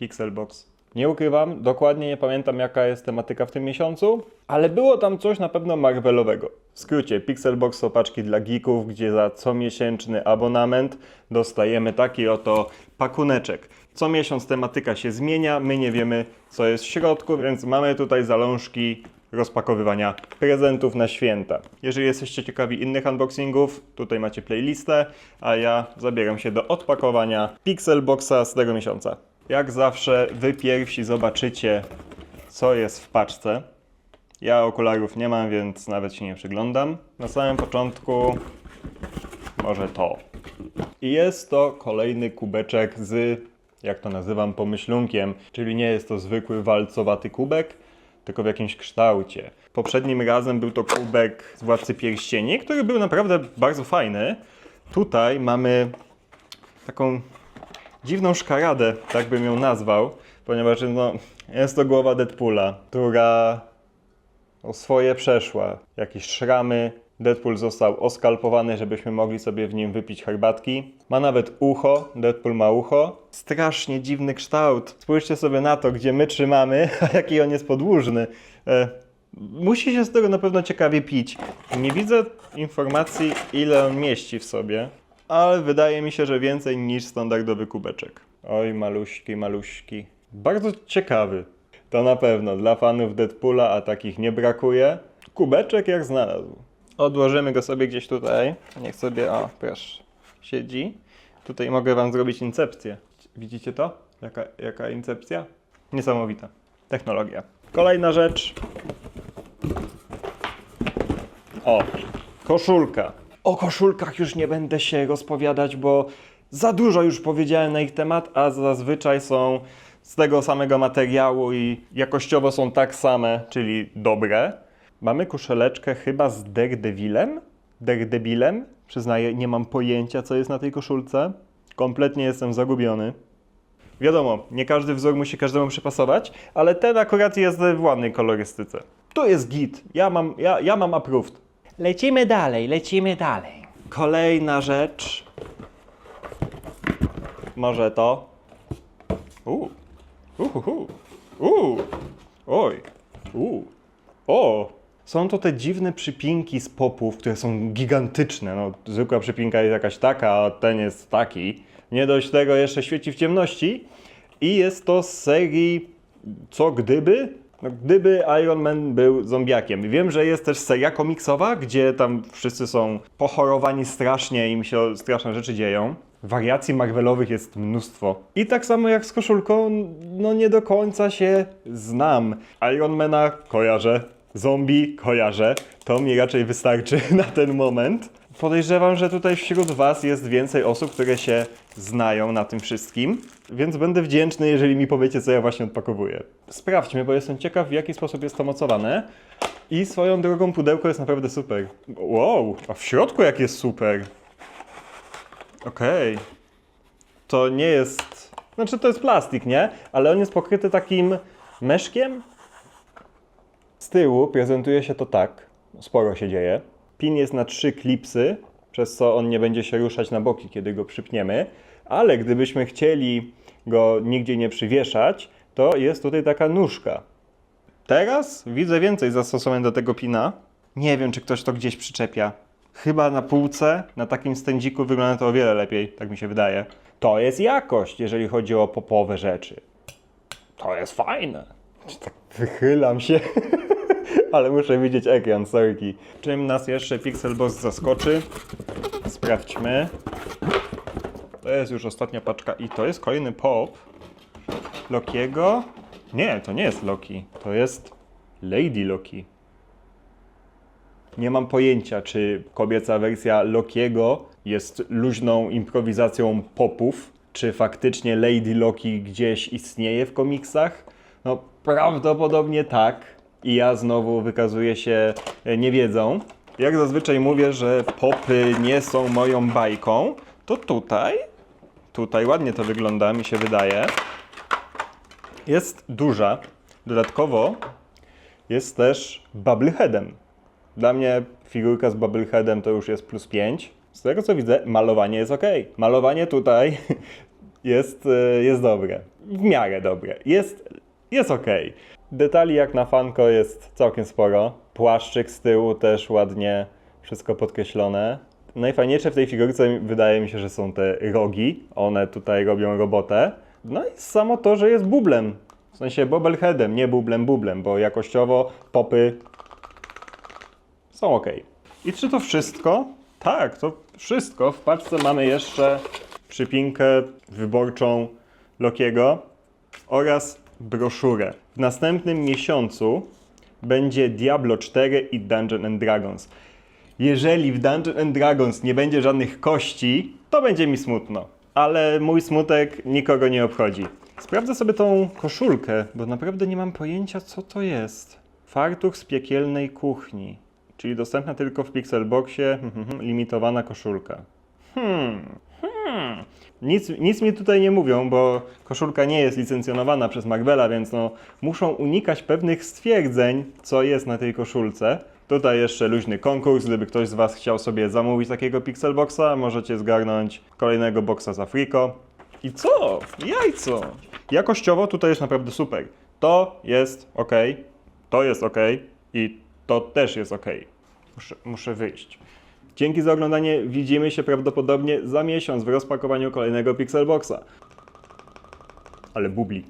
Pixelbox. Nie ukrywam, dokładnie nie pamiętam jaka jest tematyka w tym miesiącu, ale było tam coś na pewno Marvelowego. W skrócie, Pixelbox to paczki dla geeków, gdzie za comiesięczny abonament dostajemy taki oto pakuneczek. Co miesiąc tematyka się zmienia, my nie wiemy co jest w środku, więc mamy tutaj zalążki rozpakowywania prezentów na święta. Jeżeli jesteście ciekawi innych unboxingów, tutaj macie playlistę, a ja zabieram się do odpakowania Pixelboxa z tego miesiąca. Jak zawsze, wy pierwsi zobaczycie, co jest w paczce. Ja okularów nie mam, więc nawet się nie przyglądam. Na samym początku może to. I jest to kolejny kubeczek z, jak to nazywam, pomyślunkiem, czyli nie jest to zwykły walcowaty kubek, tylko w jakimś kształcie. Poprzednim razem był to kubek z Władcy Pierścieni, który był naprawdę bardzo fajny. Tutaj mamy taką dziwną szkaradę, tak bym ją nazwał, ponieważ no, jest to głowa Deadpoola, która o swoje przeszła. Jakieś szramy. Deadpool został oskalpowany, żebyśmy mogli sobie w nim wypić herbatki. Ma nawet ucho. Deadpool ma ucho. Strasznie dziwny kształt. Spójrzcie sobie na to, gdzie my trzymamy, a jaki on jest podłużny. E, musi się z tego na pewno ciekawie pić. Nie widzę informacji, ile on mieści w sobie, ale wydaje mi się, że więcej niż standardowy kubeczek. Oj, maluśki, maluśki. Bardzo ciekawy. To na pewno dla fanów Deadpoola, a takich nie brakuje. Kubeczek jak znalazł. Odłożymy go sobie gdzieś tutaj. Niech sobie, o, proszę, siedzi. Tutaj mogę wam zrobić incepcję. Widzicie to? Jaka, jaka incepcja? Niesamowita. Technologia. Kolejna rzecz. O, koszulka. O koszulkach już nie będę się rozpowiadać, bo za dużo już powiedziałem na ich temat, a zazwyczaj są z tego samego materiału i jakościowo są tak same, czyli dobre. Mamy koszeleczkę chyba z Daredevilem? Daredevilem? Przyznaję, nie mam pojęcia, co jest na tej koszulce. Kompletnie jestem zagubiony. Wiadomo, nie każdy wzór musi każdemu przypasować, ale ten akurat jest w ładnej kolorystyce. To jest git. Ja mam, ja, ja mam approved. Lecimy dalej, lecimy dalej. Kolejna rzecz. Może to. Uuu. Uhuhu. Uuu. Oj. Uuu. O. Są to te dziwne przypinki z popów, które są gigantyczne. No, zwykła przypinka jest jakaś taka, a ten jest taki. Nie dość tego jeszcze świeci w ciemności. I jest to z serii Co gdyby? No, gdyby Iron Man był zombiakiem. Wiem, że jest też seria komiksowa, gdzie tam wszyscy są pochorowani strasznie i im się straszne rzeczy dzieją. Wariacji Marvelowych jest mnóstwo. I tak samo jak z koszulką, no nie do końca się znam. Ironmana kojarzę, zombie kojarzę. To mi raczej wystarczy na ten moment. Podejrzewam, że tutaj wśród Was jest więcej osób, które się znają na tym wszystkim, więc będę wdzięczny, jeżeli mi powiecie, co ja właśnie odpakowuję. Sprawdźmy, bo jestem ciekaw, w jaki sposób jest to mocowane. I swoją drogą pudełko jest naprawdę super. Wow, a w środku jak jest super. Okej. To nie jest. Znaczy, to jest plastik, nie? Ale on jest pokryty takim meszkiem. Z tyłu prezentuje się to tak. Sporo się dzieje. Pin jest na trzy klipsy, przez co on nie będzie się ruszać na boki, kiedy go przypniemy. Ale gdybyśmy chcieli go nigdzie nie przywieszać, to jest tutaj taka nóżka. Teraz widzę więcej zastosowań do tego pina. Nie wiem, czy ktoś to gdzieś przyczepia. Chyba na półce, na takim stędziku wygląda to o wiele lepiej, tak mi się wydaje. To jest jakość, jeżeli chodzi o popowe rzeczy. To jest fajne. Tak wychylam się, ale muszę widzieć ekran, sorki. Czym nas jeszcze Pixelbox zaskoczy? Sprawdźmy. To jest już ostatnia paczka i to jest kolejny pop. Lokiego? Nie, to nie jest Loki. To jest Lady Loki. Nie mam pojęcia, czy kobieca wersja Lokiego jest luźną improwizacją popów, czy faktycznie Lady Loki gdzieś istnieje w komiksach. No, prawdopodobnie tak. I ja znowu wykazuję się e, niewiedzą. Jak zazwyczaj mówię, że popy nie są moją bajką, to tutaj, tutaj ładnie to wygląda, mi się wydaje. Jest duża. Dodatkowo jest też bubbleheadem. Dla mnie figurka z bubbleheadem to już jest plus 5. Z tego co widzę, malowanie jest ok. Malowanie tutaj jest, e, jest dobre. W miarę dobre. Jest, jest ok. Detali jak na fanko jest całkiem sporo. Płaszczyk z tyłu też ładnie wszystko podkreślone. Najfajniejsze w tej figurce wydaje mi się, że są te rogi. One tutaj robią robotę. No i samo to, że jest bublem. W sensie bobbleheadem, nie bublem, bublem, bo jakościowo popy są ok. I czy to wszystko? Tak, to wszystko. W paczce mamy jeszcze przypinkę wyborczą Lokiego oraz broszurę. W następnym miesiącu będzie Diablo 4 i Dungeon and Dragons. Jeżeli w Dungeon and Dragons nie będzie żadnych kości, to będzie mi smutno. Ale mój smutek nikogo nie obchodzi. Sprawdzę sobie tą koszulkę, bo naprawdę nie mam pojęcia, co to jest. Fartuch z piekielnej kuchni, czyli dostępna tylko w Pixelboxie, limitowana koszulka. Hmm, hmm. Nic, nic mi tutaj nie mówią, bo koszulka nie jest licencjonowana przez Marvela, więc no, muszą unikać pewnych stwierdzeń, co jest na tej koszulce. Tutaj jeszcze luźny konkurs, gdyby ktoś z Was chciał sobie zamówić takiego Pixelboxa, możecie zgarnąć kolejnego boxa z Afriko. I co? Jajco! Jakościowo tutaj jest naprawdę super. To jest ok, to jest ok i to też jest ok. Muszę, muszę wyjść. Dzięki za oglądanie. Widzimy się prawdopodobnie za miesiąc w rozpakowaniu kolejnego Pixelboxa. Ale bubli.